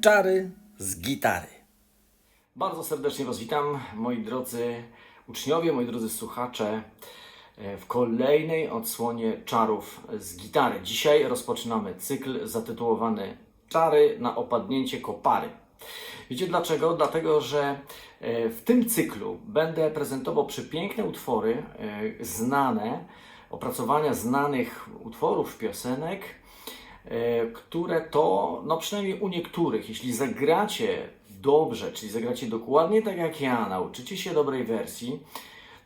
Czary z gitary. Bardzo serdecznie Was witam, moi drodzy uczniowie, moi drodzy słuchacze, e, w kolejnej odsłonie czarów z gitary. Dzisiaj rozpoczynamy cykl zatytułowany Czary na opadnięcie kopary. Wiecie dlaczego? Dlatego, że e, w tym cyklu będę prezentował przepiękne utwory, e, znane, opracowania znanych utworów, piosenek, które to, no przynajmniej u niektórych, jeśli zagracie dobrze, czyli zagracie dokładnie tak jak ja, nauczycie się dobrej wersji,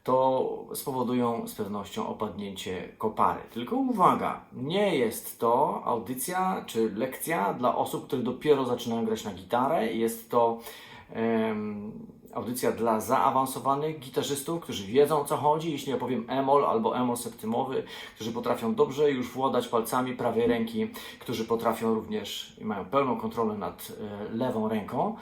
to spowodują z pewnością opadnięcie kopary. Tylko uwaga, nie jest to audycja czy lekcja dla osób, które dopiero zaczynają grać na gitarę. Jest to audycja dla zaawansowanych gitarzystów, którzy wiedzą o co chodzi. Jeśli ja powiem emol albo emol septymowy, którzy potrafią dobrze już władać palcami prawej ręki, którzy potrafią również i mają pełną kontrolę nad e, lewą ręką.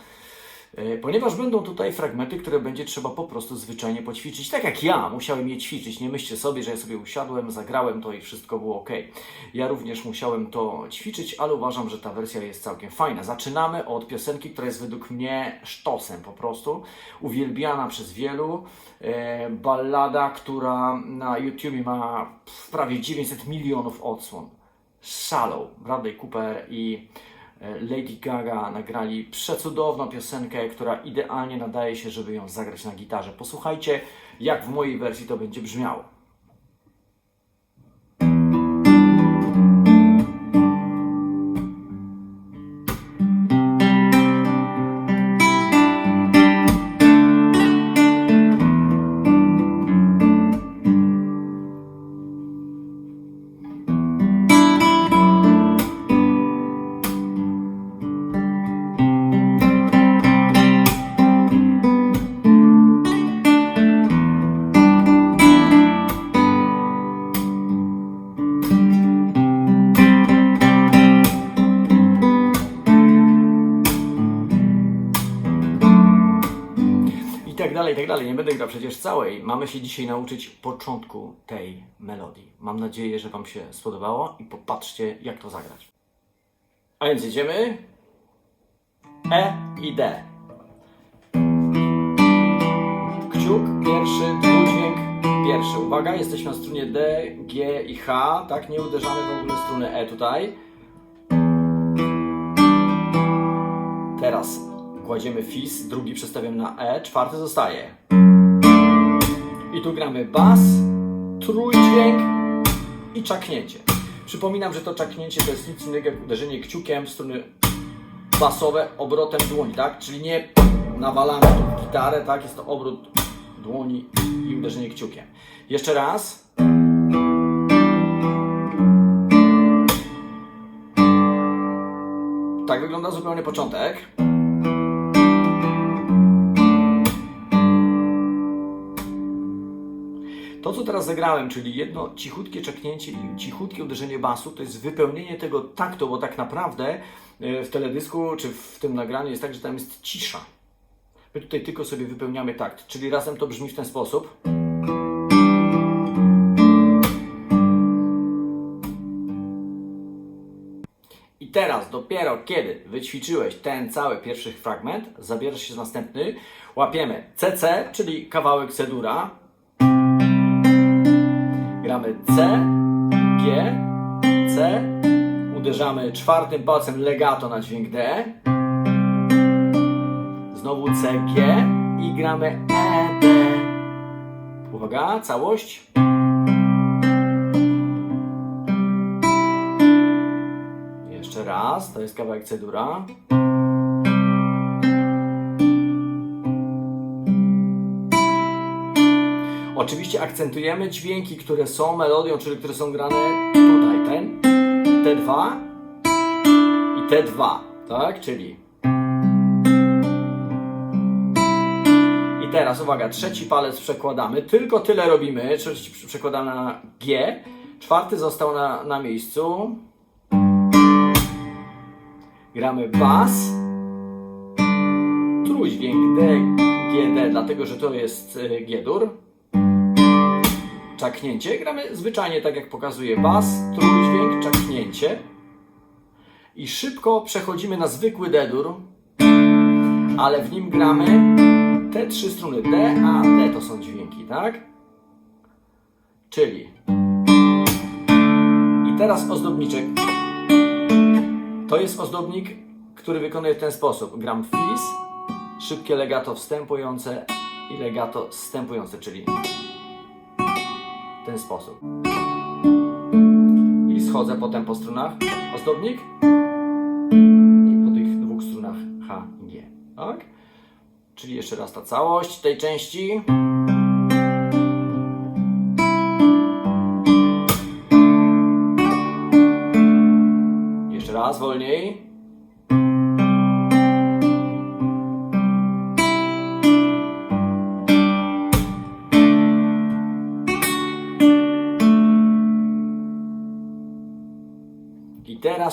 E, Ponieważ będą tutaj fragmenty, które będzie trzeba po prostu zwyczajnie poćwiczyć. Tak jak ja musiałem je ćwiczyć. Nie myślcie sobie, że ja sobie usiadłem, zagrałem to i wszystko było ok. Ja również musiałem to ćwiczyć, ale uważam, że ta wersja jest całkiem fajna. Zaczynamy od piosenki, która jest według mnie sztosem po prostu. Uwielbiana przez wielu. E, ballada, która na YouTube ma prawie 900 milionów odsłon. Shallow, Bradley Cooper i Lady Gaga nagrali przecudowną piosenkę, która idealnie nadaje się, żeby ją zagrać na gitarze. Posłuchajcie, jak w mojej wersji to będzie brzmiało. Nie będę grał przecież całej. Mamy się dzisiaj nauczyć początku tej melodii. Mam nadzieję, że Wam się spodobało i popatrzcie, jak to zagrać. A więc jedziemy. E i D. Kciuk, pierwszy, dwudźwięk, pierwszy. Uwaga, jesteśmy na strunie D, G i H, tak? Nie uderzamy w ogóle struny E tutaj. Teraz kładziemy fis, drugi przestawiam na E, czwarty zostaje. I tu gramy bas, trójdźwięk i czaknięcie. Przypominam, że to czaknięcie to jest nic innego jak uderzenie kciukiem w struny basowe obrotem dłoni, tak? Czyli nie nawalamy tą gitarę, tak? Jest to obrót dłoni i uderzenie kciukiem. Jeszcze raz. Tak wygląda zupełnie początek. To, co teraz zagrałem, czyli jedno cichutkie czeknięcie i cichutkie uderzenie basu, to jest wypełnienie tego taktu, bo tak naprawdę e, w teledysku czy w tym nagraniu jest tak, że tam jest cisza. My tutaj tylko sobie wypełniamy takt, czyli razem to brzmi w ten sposób. I teraz, dopiero kiedy wyćwiczyłeś ten cały pierwszy fragment, zabierasz się za następny, łapiemy CC, czyli kawałek C-dura, gramy C, G, C, uderzamy czwartym palcem legato na dźwięk D, znowu C, G i gramy E, D. Uwaga, całość. Jeszcze raz, to jest kawałek C-dura. Oczywiście akcentujemy dźwięki, które są melodią, czyli które są grane tutaj, ten, te dwa i te dwa, tak? Czyli. I teraz uwaga, trzeci palec przekładamy, tylko tyle robimy, trzeci przekładamy na G, czwarty został na, na miejscu. Gramy bas, trójdźwięk D, G, D, dlatego że to jest y, G-dur czaknięcie. Gramy zwyczajnie tak jak pokazuje bas, trójdźwięk, czaknięcie. i szybko przechodzimy na zwykły D-dur, ale w nim gramy te trzy struny D, A, D to są dźwięki, tak? Czyli i teraz ozdobniczek. To jest ozdobnik, który wykonuję w ten sposób. Gram fis, szybkie legato wstępujące i legato wstępujące, czyli w ten sposób. I schodzę potem po strunach ozdobnik i po tych dwóch strunach H G. Tak? Czyli jeszcze raz ta całość tej części. Jeszcze raz wolniej.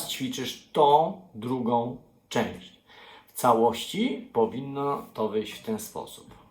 Ćwiczysz tą drugą część. W całości powinno to wyjść w ten sposób.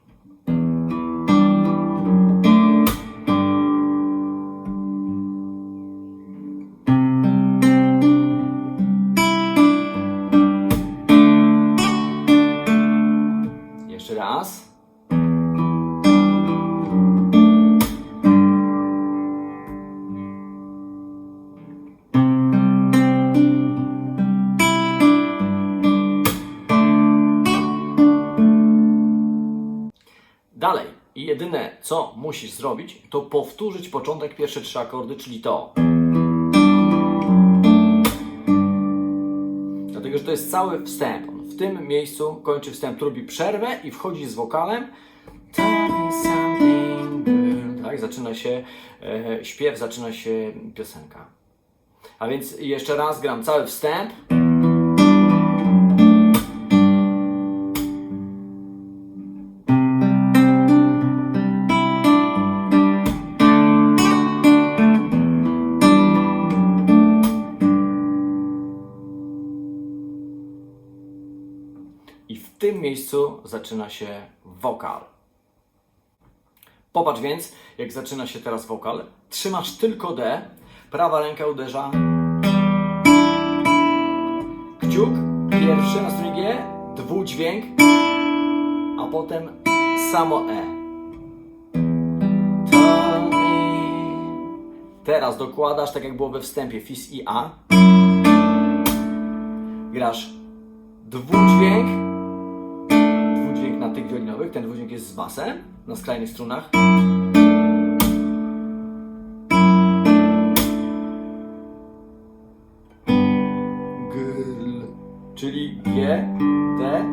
Dalej, i jedyne co musisz zrobić, to powtórzyć początek pierwsze trzy akordy, czyli to. Dlatego, że to jest cały wstęp. On w tym miejscu kończy wstęp, robi przerwę i wchodzi z wokalem. Tak, zaczyna się e, śpiew, zaczyna się piosenka. A więc jeszcze raz gram cały wstęp. Zaczyna się wokal. Popatrz więc, jak zaczyna się teraz wokal. Trzymasz tylko D, prawa ręka uderza. Kciuk pierwszy na stronie G, dwudźwięk, a potem samo E. Teraz dokładasz, tak jak było we wstępie, Fis i A. Grasz dwudźwięk, tych wiolinowych, ten dwudźwięk jest z basem na skrajnych strunach. Czyli G, D,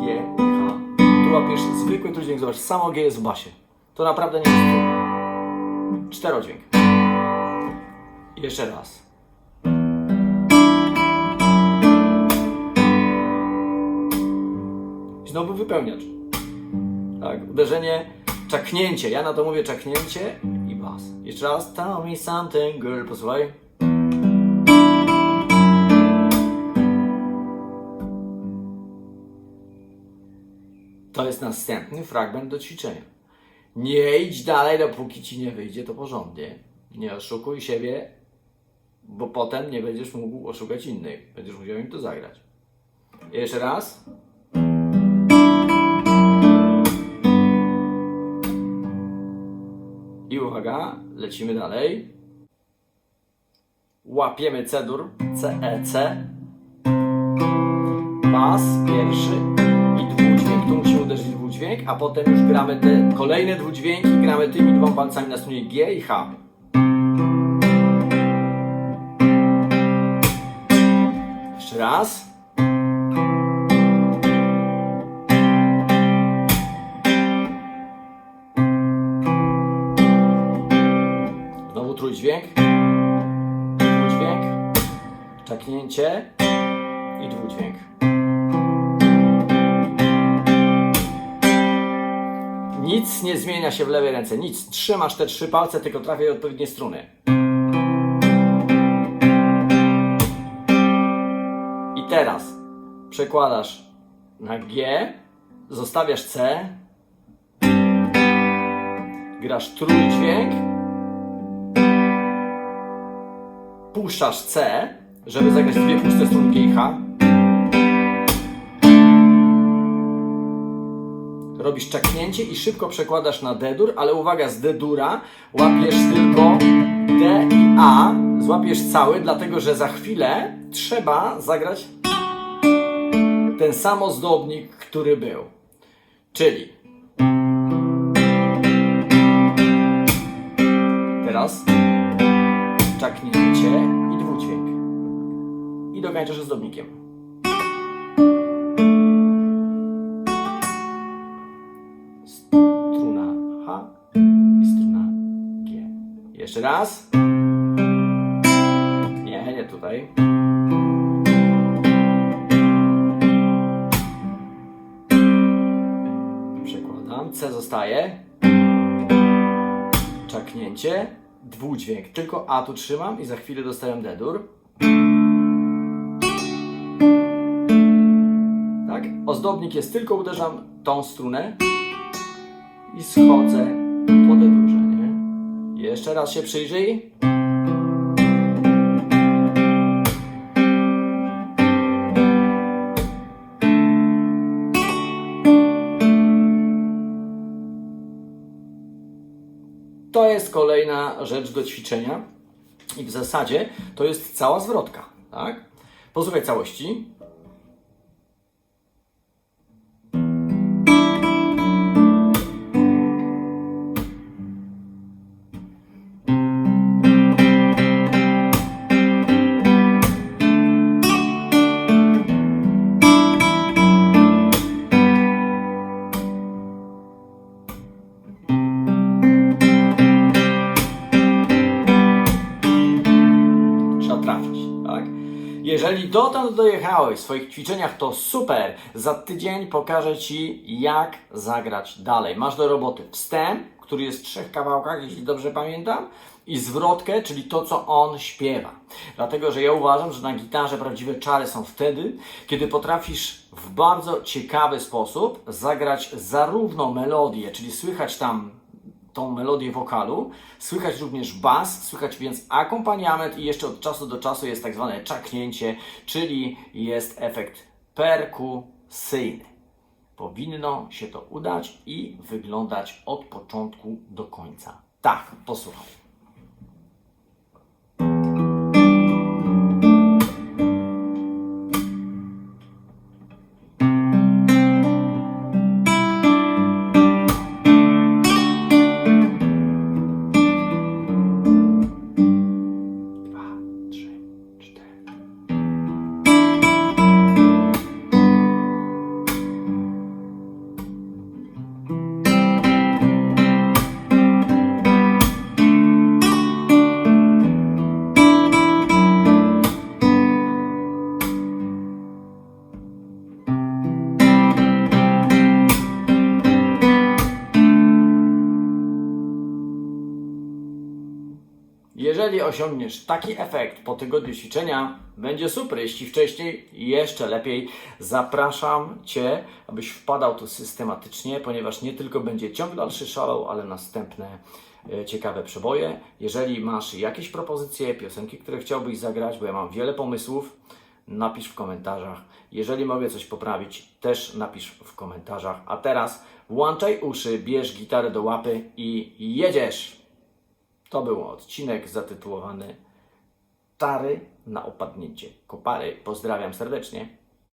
G H. Tu łapiesz zwykły trójdźwięk, zobacz, samo G jest w basie. To naprawdę nie jest. Czterodźwięk. Jeszcze raz. Znowu wypełniacz. Tak, uderzenie, czaknięcie. Ja na to mówię czaknięcie i bas. Jeszcze raz. Tell me something, girl. Posłuchaj. To jest następny fragment do ćwiczenia. Nie idź dalej, dopóki ci nie wyjdzie to porządnie. Nie oszukuj siebie, bo potem nie będziesz mógł oszukać innych. Będziesz musiał im to zagrać. Jeszcze raz. I uwaga, lecimy dalej. Łapiemy C-dur, C, E, C. Bas pierwszy i dwudźwięk. Tu musimy uderzyć dwudźwięk, a potem już gramy te kolejne dwudźwięki, gramy tymi dwoma palcami na stronie G i H. Jeszcze raz. Czaknięcie. I dwudźwięk. Nic nie zmienia się w lewej ręce. Nic. Trzymasz te trzy palce, tylko trafiaj odpowiednie struny. I teraz przekładasz na G, zostawiasz C, grasz trójdźwięk, puszczasz C, żeby zagrać dwie puste struny G i H. Robisz czaknięcie i szybko przekładasz na D-dur, ale uwaga, z D-dura łapiesz tylko D i A, złapiesz cały, dlatego że za chwilę trzeba zagrać ten sam ozdobnik, który był. Czyli teraz czaknięcie. I dokończysz ozdobnikiem. Struna H i struna G. Jeszcze raz. Nie, nie tutaj. Przekładam. C zostaje. Czaknięcie. Dwudźwięk. Tylko A tu trzymam i za chwilę dostaję D-dur. Tak? Ozdobnik jest tylko uderzam tą strunę i schodzę po D-durze, nie? Jeszcze raz się przyjrzyj. To jest kolejna rzecz do ćwiczenia i w zasadzie to jest cała zwrotka, tak? Posłuchaj całości. Jeżeli dotąd dojechałeś w swoich ćwiczeniach, to super. Za tydzień pokażę Ci, jak zagrać dalej. Masz do roboty wstęp, który jest w trzech kawałkach, jeśli dobrze pamiętam, i zwrotkę, czyli to, co on śpiewa. Dlatego, że ja uważam, że na gitarze prawdziwe czary są wtedy, kiedy potrafisz w bardzo ciekawy sposób zagrać zarówno melodię, czyli słychać tam tą melodię wokalu. Słychać również bas, słychać więc akompaniament i jeszcze od czasu do czasu jest tak zwane czaknięcie, czyli jest efekt perkusyjny. Powinno się to udać i wyglądać od początku do końca. Tak, posłuchaj. Osiągniesz taki efekt po tygodniu ćwiczenia, będzie super. Jeśli wcześniej, jeszcze lepiej. Zapraszam Cię, abyś wpadał tu systematycznie, ponieważ nie tylko będzie ciąg dalszy szalał, ale następne e, ciekawe przeboje. Jeżeli masz jakieś propozycje, piosenki, które chciałbyś zagrać, bo ja mam wiele pomysłów, napisz w komentarzach. Jeżeli mogę coś poprawić, też napisz w komentarzach. A teraz włączaj uszy, bierz gitarę do łapy i jedziesz! To był odcinek zatytułowany Tary na opadnięcie kopary. Pozdrawiam serdecznie.